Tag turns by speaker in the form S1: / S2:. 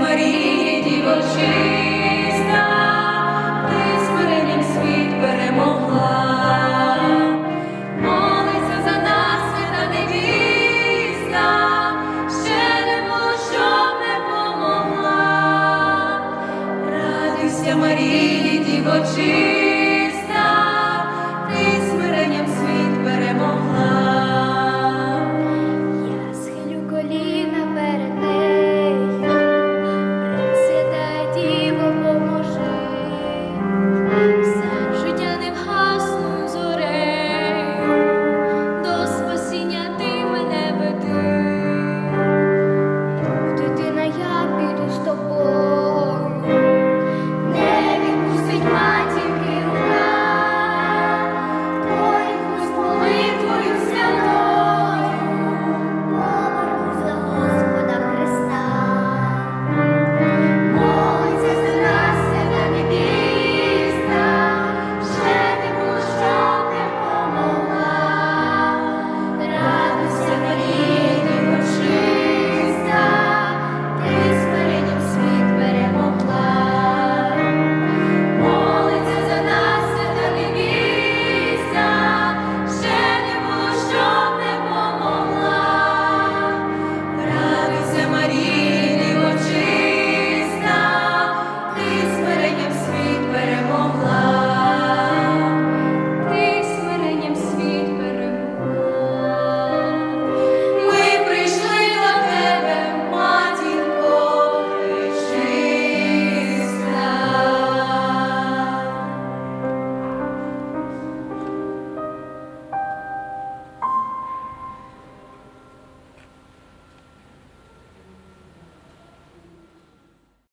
S1: Марії, дівочиська, ти смиренням світ перемогла, молиться за нас, свята невіста, ще немо, не помогла, радуйся, Марії, дівочиська,